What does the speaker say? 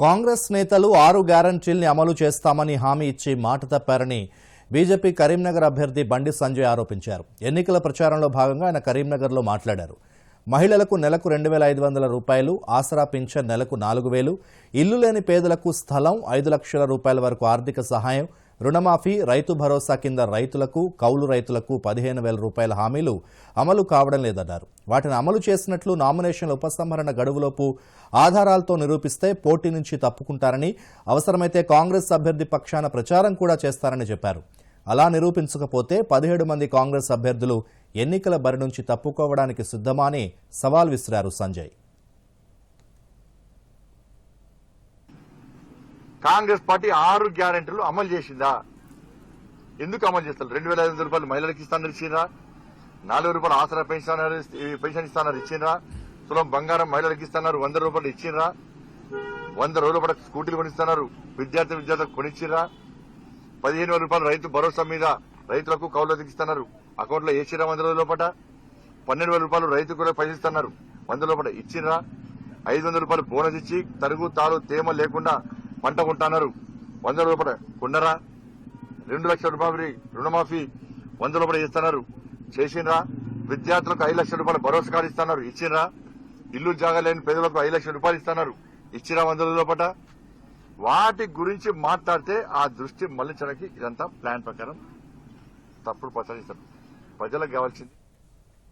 కాంగ్రెస్ నేతలు ఆరు గ్యారంటీల్ని అమలు చేస్తామని హామీ ఇచ్చి మాట తప్పారని బీజేపీ కరీంనగర్ అభ్యర్థి బండి సంజయ్ ఆరోపించారు. ఎన్నికల ప్రచారంలో భాగంగా ఆయన కరీంనగర్లో మాట్లాడారు. మహిళలకు నెలకు రెండు వేల ఐదు వందల రూపాయలు ఆసరా పింఛన్ నెలకు నాలుగు వేలు ఇల్లు లేని పేదలకు స్థలం ఐదు లక్షల రూపాయల వరకు ఆర్థిక సహాయం రుణమాఫీ రైతు భరోసా కింద రైతులకు కౌలు రైతులకు పదిహేను వేల రూపాయల హామీలు అమలు కావడం లేదన్నారు. వాటిని అమలు చేసినట్లు నామినేషన్ల ఉపసంహరణ గడువులోపు ఆధారాలతో నిరూపిస్తే పోటీ నుంచి తప్పుకుంటారని అవసరమైతే కాంగ్రెస్ అభ్యర్థి పక్షాన ప్రచారం కూడా చేస్తారని చెప్పారు. అలా నిరూపించకపోతే పదిహేడు మంది కాంగ్రెస్ అభ్యర్థులు ఎన్నికల బరి నుంచి తప్పుకోవడానికి సిద్ధమా అని సవాల్ విసిరారు సంజయ్. కాంగ్రెస్ పార్టీ ఆరు గ్యారెంటీలు అమలు చేసిందా? ఎందుకు అమలు చేస్తారు రెండు వేల ఐదు వందల రూపాయలు మహిళలకు ఇస్తానని ఇచ్చిండ్రా? నాలుగు రూపాయలు ఆసరా పెన్షన్ పెన్షన్ ఇస్తానని ఇచ్చిండ్రా? తులం బంగారం మహిళలకు ఇస్తున్నారు వంద రూపాయలు ఇచ్చిండ్రా? వంద రోజుల పాటు స్కూటీలు కొనిస్తున్నారు విద్యార్థి విద్యార్థులకు కొనిచ్చిరా పదిహేను వేల రూపాయలు రైతు భరోసా మీద రైతులకు కౌలు ఇస్తున్నారు అకౌంట్లో వేసిరా వంద రోజుల లోపట? పన్నెండు వేల రూపాయలు రైతు కూడా పైసలు వంద లోపల ఇచ్చిరా ఐదు వందల రూపాయలు బోనస్ ఇచ్చి తరుగు తాలు తేమ లేకుండా పంట కొంటున్నారు వంద రూపాయల కొండరా? రెండు లక్షల రూపాయలు రుణమాఫీ వంద రూపాయలు ఇస్తున్నారు చేసిండ్రా విద్యార్థులకు ఐదు లక్షల రూపాయలు భరోసా కార్డు ఇస్తున్నారు ఇచ్చినరా? ఇల్లు జాగా లేని పేదలకు ఐదు లక్షల రూపాయలు ఇస్తున్నారు ఇచ్చినా వంద రూపాయల వాటి గురించి మాట్లాడితే ఆ దృష్టి మళ్ళించడానికి ఇదంతా ప్లాన్ ప్రకారం తప్పుడు ప్రచారం ఇస్తారు ప్రజలకు కావాల్సింది